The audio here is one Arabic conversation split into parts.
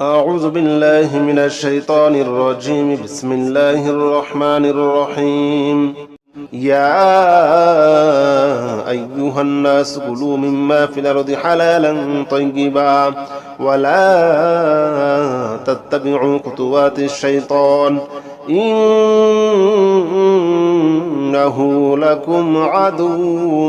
أعوذ بالله من الشيطان الرجيم. بسم الله الرحمن الرحيم. يا أيها الناس كلوا مما في الأرض حلالا طيبا ولا تتبعوا خطوات الشيطان. إنه لكم عدو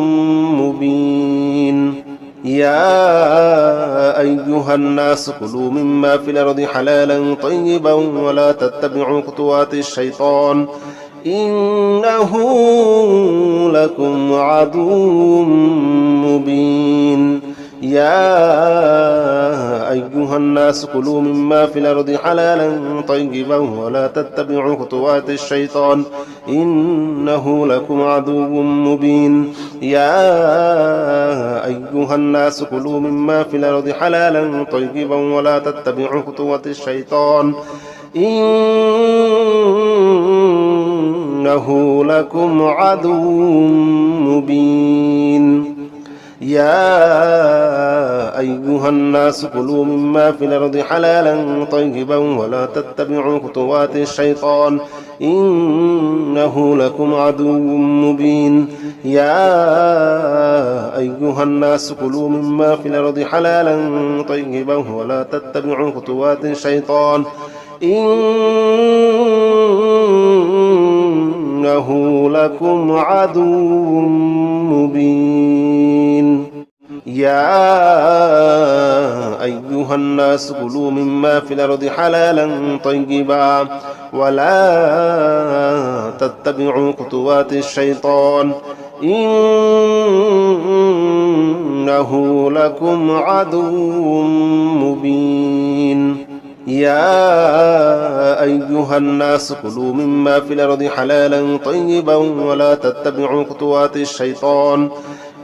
مبين. يا أيها الناس كلوا مما في الأرض حلالا طيبا ولا تتبعوا خطوات الشيطان. إنه لكم عدو مبين. يا أيها الناس كلوا مما في الأرض حلالا طيبا ولا تتبعوا خطوات الشيطان إنه لكم عدو مبين. يا أيها الناس كلوا مما في الأرض حلالا طيبا ولا تتبعوا خطوات الشيطان إنه لكم عدو مبين. يا أيها الناس كلوا مما في الأرض حلالا طيبا ولا تتبعوا خطوات الشيطان. إنه لكم عدو مبين. يا أيها الناس كلوا مما في الأرض حلالا طيبا ولا تتبعوا خطوات الشيطان. إنه لكم عدو مبين. يا أيها الناس كلوا مما في الأرض حلالا طيبا ولا تتبعوا خطوات الشيطان. إنه لكم عدو مبين. يا أيها الناس كلوا مما في الأرض حلالا طيبا ولا تتبعوا خطوات الشيطان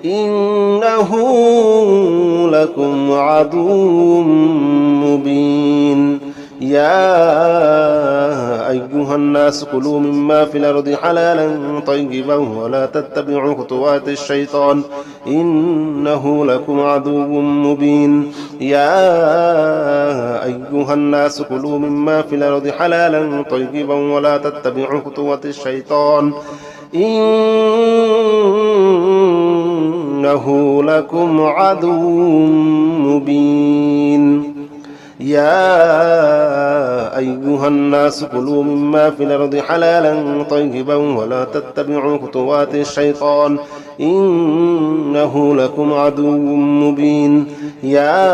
إنه لكم عدو مبين يا أيها الناس كلوا مما في الأرض حلالا طيبا ولا تتبعوا خطوات الشيطان. إنه لكم عدو مبين. يا أيها الناس كلوا مما في الأرض حلالا طيبا ولا تتبعوا خطوات الشيطان. إنه لكم عدو مبين. يا أيها الناس كلوا مما في الأرض حلالا طيبا ولا تتبعوا خطوات الشيطان. إنه لكم عدو مبين. يا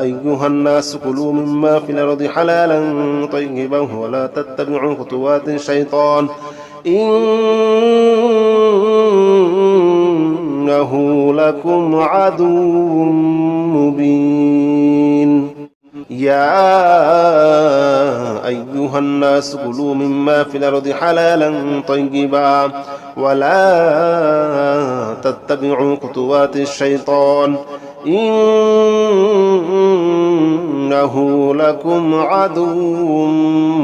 أيها الناس كلوا مما في الأرض حلالا طيبا ولا تتبعوا خطوات الشيطان. إنه لكم عدو مبين. يا أيها الناس كلوا مما في الأرض حلالا طيبا ولا تتبعوا خطوات الشيطان. إنه لكم عدو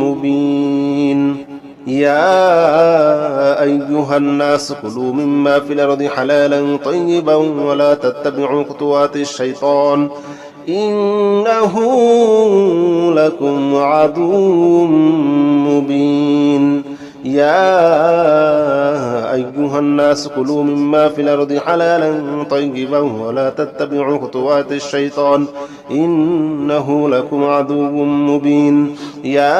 مبين. يا أيها الناس كلوا مما في الأرض حلالا طيبا ولا تتبعوا خطوات الشيطان. إنه لكم عدو مبين. يا أيها الناس كلوا مما في الأرض حلالا طيبا ولا تتبعوا خطوات الشيطان إنه لكم عدو مبين. يا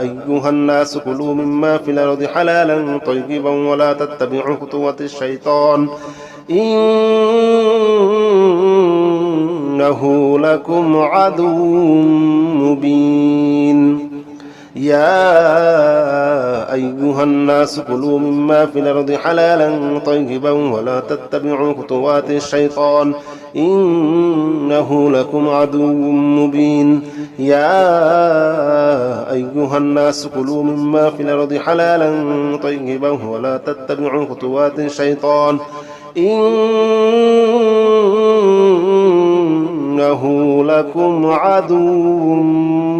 أيها الناس كلوا مما في الأرض حلالا طيبا ولا تتبعوا خطوات الشيطان إنه لكم عدو مبين. يا أيها الناس كلوا مما في الأرض حلالا طيبا ولا تتبعوا خطوات الشيطان إنه لكم عدو مبين. يا أيها الناس كلوا مما في الأرض حلالا طيبا ولا تتبعوا خطوات الشيطان إنه لكم عدو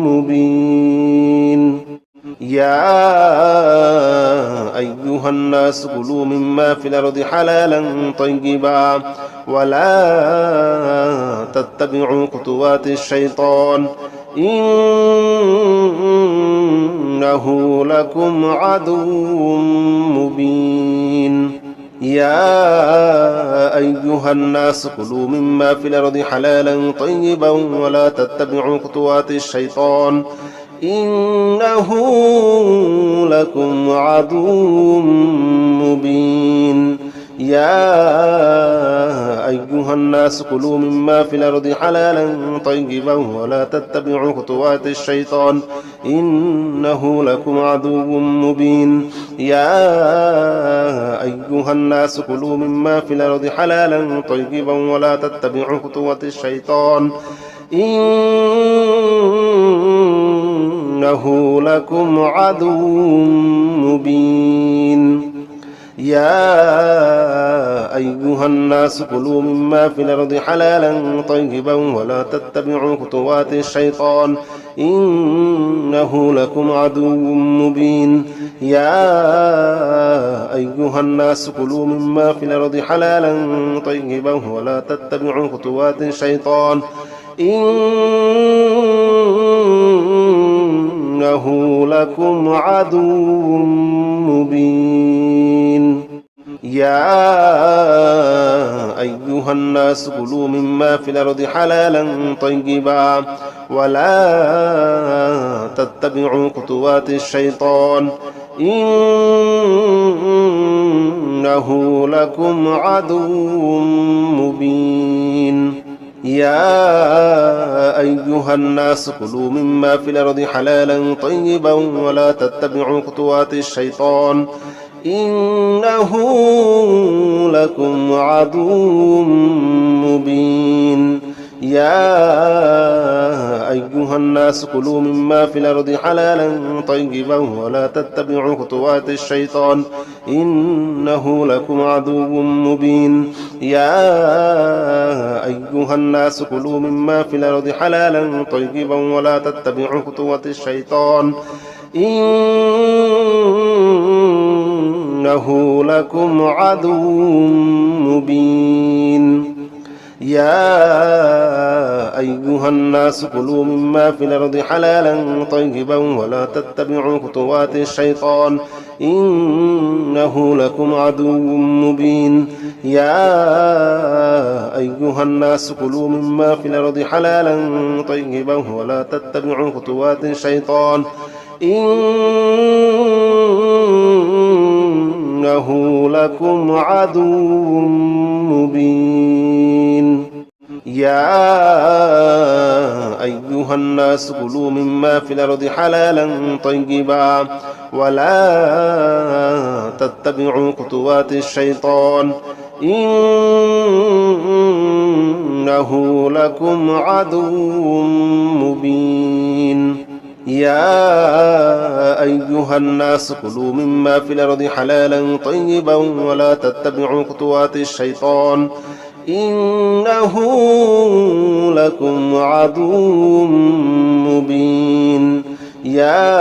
مبين. يا أيها الناس كلوا مما في الأرض حلالا طيبا ولا تتبعوا خطوات الشيطان. إنه لكم عدو مبين. يا أيها الناس كلوا مما في الأرض حلالا طيبا ولا تتبعوا خطوات الشيطان. إنه لكم عدو مبين. يا أيها الناس كلوا مما في الأرض حلالا طيبا ولا تتبعوا خطوات الشيطان إنه لكم عدو مبين. يا أيها الناس كلوا مما في الأرض حلالا طيبا ولا تتبعوا خطوات الشيطان إنه لكم عدو مبين. يا أيها الناس كلوا مما في الأرض حلالا طيبا ولا تتبعوا خطوات الشيطان. إنه لكم عدو مبين. يا أيها الناس كلوا مما في الأرض حلالا طيبا ولا تتبعوا خطوات الشيطان. إنه لكم عدو مبين. يا أيها الناس كلوا مما في الأرض حلالا طيبا ولا تتبعوا خطوات الشيطان. إنه لكم عدو مبين. يا أيها الناس كلوا مما في الأرض حلالا طيبا ولا تتبعوا خطوات الشيطان إنه لكم عدو مبين يا أيها الناس كلوا مما في الأرض حلالا طيبا ولا تتبعوا خطوات الشيطان إنه لكم عدو مبين. يا أيها الناس كلوا مما في الأرض حلالا طيبا ولا تتبعوا خطوات الشيطان إنه لكم عدو مبين. يا أيها الناس كلوا مما في الأرض حلالا طيبا ولا تتبعوا خطوات الشيطان. إنه لكم عدو مبين. يا أيها الناس كلوا مما في الأرض حلالا طيبا ولا تتبعوا خطوات الشيطان. إنه لكم عدو مبين. يا أيها الناس كلوا مما في الأرض حلالا طيبا ولا تتبعوا خطوات الشيطان. إنه لكم عدو مبين. يا أيها الناس كلوا مما في الأرض حلالا طيبا ولا تتبعوا خطوات الشيطان. إنه لكم عدو مبين. يا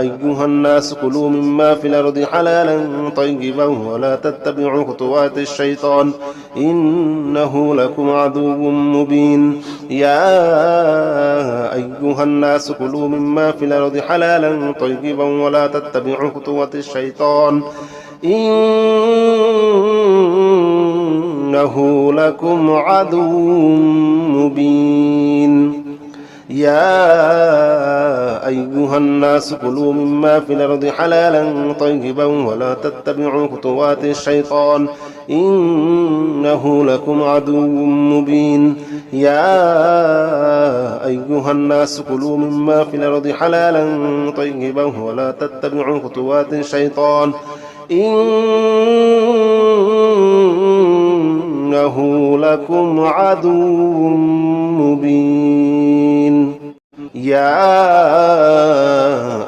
أيها الناس كلوا مما في الأرض حلالا طيبا ولا تتبعوا خطوات الشيطان. إنه لكم عدو مبين. يا أيها الناس كلوا مما في الأرض حلالا طيبا ولا تتبعوا خطوات الشيطان. إنه لكم عدو مبين. يا أيها الناس كلوا مما في الأرض حلالا طيبا ولا تتبعوا خطوات الشيطان. إنه لكم عدو مبين. يا أيها الناس كلوا مما في الأرض حلالا طيبا ولا تتبعوا خطوات الشيطان. لكم عدو مبين. يا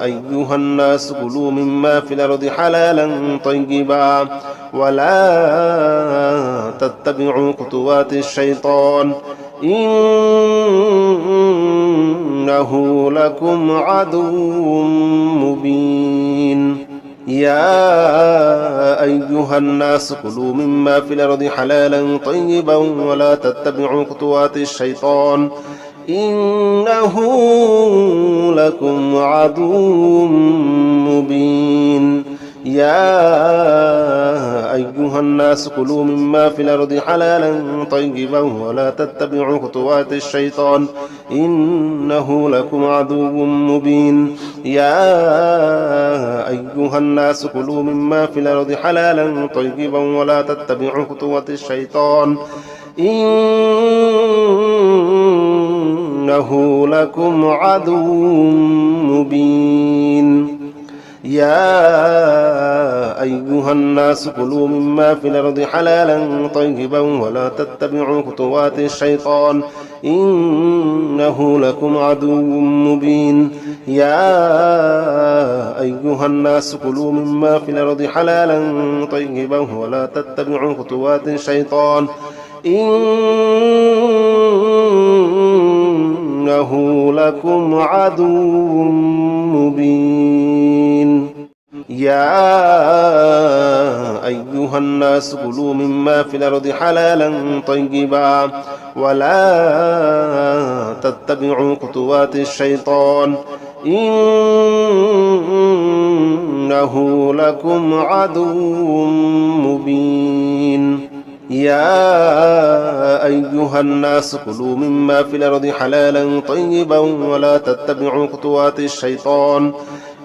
أيها الناس كلوا مما في الأرض حلالا طيبا ولا تتبعوا خطوات الشيطان. إنه لكم عدو مبين. يا أيها الناس كلوا مما في الأرض حلالا طيبا ولا تتبعوا خطوات الشيطان. إنه لكم عدو مبين. يا أيها الناس كلوا مما في الأرض حلالا طيبا ولا تتبعوا خطوات الشيطان إنه لكم عدو مبين. يا أيها الناس كلوا مما في الأرض حلالا طيبا ولا تتبعوا خطوات الشيطان إنه لكم عدو مبين. يا أيها الناس كلوا مما في الأرض حلالا طيبا ولا تتبعوا خطوات الشيطان إنه لكم عدو مبين. يا أيها الناس كلوا مما في الأرض حلالا طيبا ولا تتبعوا خطوات الشيطان إنه لكم عدو مبين. يا أيها الناس كلوا مما في الأرض حلالا طيبا ولا تتبعوا خطوات الشيطان. إنه لكم عدو مبين. يا أيها الناس كلوا مما في الأرض حلالا طيبا ولا تتبعوا خطوات الشيطان.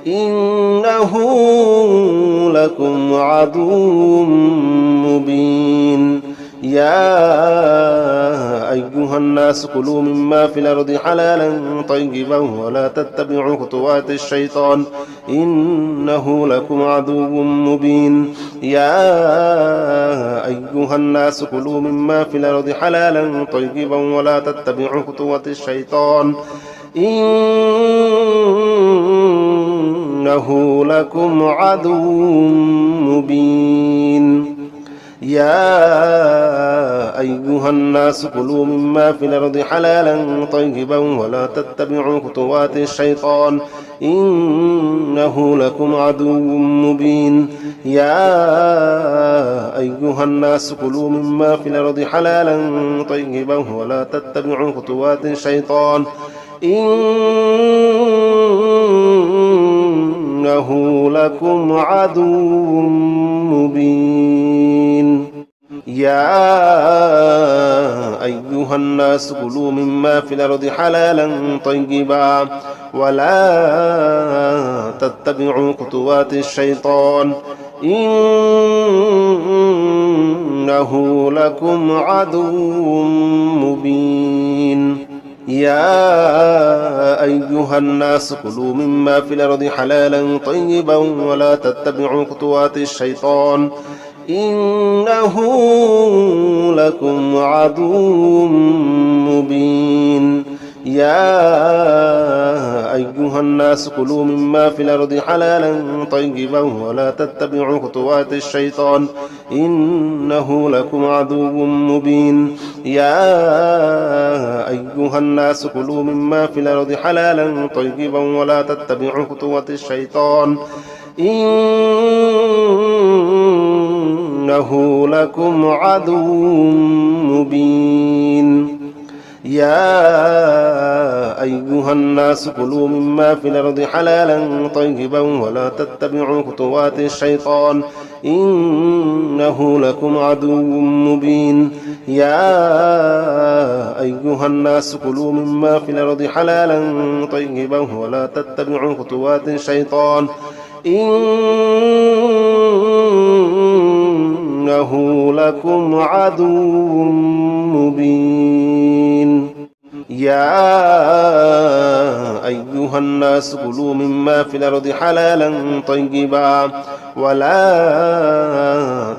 إنه لكم عدو مبين. يا أيها الناس كلوا مما في الأرض حلالا طيبا ولا تتبعوا خطوات الشيطان إنه لكم عدو مبين. يا أيها الناس كلوا مما في الأرض حلالا طيبا ولا تتبعوا خطوات الشيطان إنه لكم عدو مبين. يا أيها الناس كلوا مما في الأرض حلالا طيبا ولا تتبعوا خطوات الشيطان. إنه لكم عدو مبين. يا أيها الناس كلوا مما في الأرض حلالا طيبا ولا تتبعوا خطوات الشيطان. إنه لكم عدو مبين. يا أيها الناس كلوا مما في الأرض حلالا طيبا ولا تتبعوا خطوات الشيطان. إنه لكم عدو مبين. يا أيها الناس كلوا مما في الأرض حلالا طيبا ولا تتبعوا خطوات الشيطان. إنه لكم عدو مبين. يا أيها الناس كلوا مما في الأرض حلالا طيبا ولا تتبعوا خطوات الشيطان. إنه لكم عدو مبين. يا أيها الناس كلوا مما في الأرض حلالا طيبا ولا تتبعوا خطوات الشيطان. إنه لكم عدو مبين. يا أيها الناس كلوا مما في الأرض حلالا طيبا ولا تتبعوا خطوات الشيطان إنه لكم عدو مبين. يا أيها الناس كلوا مما في الأرض حلالا طيبا ولا تتبعوا خطوات الشيطان إنه لكم عدو مبين. يا أيها الناس كلوا مما في الأرض حلالا طيبا ولا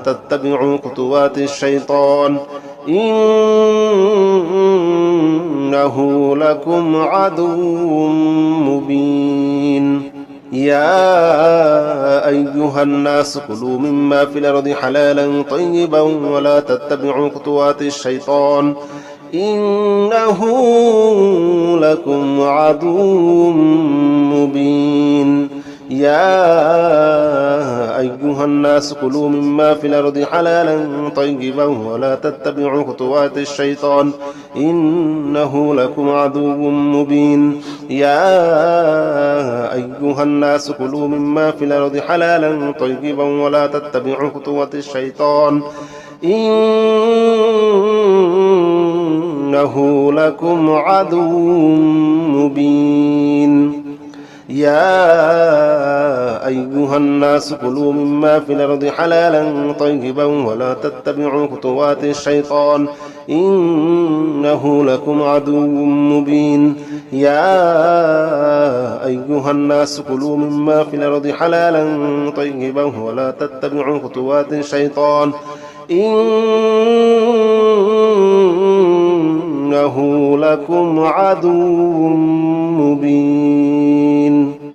تتبعوا خطوات الشيطان. إنه لكم عدو مبين. يا أيها الناس كلوا مما في الأرض حلالا طيبا ولا تتبعوا خطوات الشيطان. إنه لكم عدو مبين. يا أيها الناس كلوا مما في الأرض حلالا طيبا ولا تتبعوا خطوات الشيطان. إنه لكم عدو مبين. يا أيها الناس كلوا مما في الأرض حلالا طيبا ولا تتبعوا خطوات الشيطان. إنه لكم عدو مبين. يا أيها الناس كلوا مما في الأرض حلالا طيبا ولا تتبعوا خطوات الشيطان. إنه لكم عدو مبين. يا أيها الناس كلوا مما في الأرض حلالا طيبا ولا تتبعوا خطوات الشيطان. إنه لكم عدو مبين.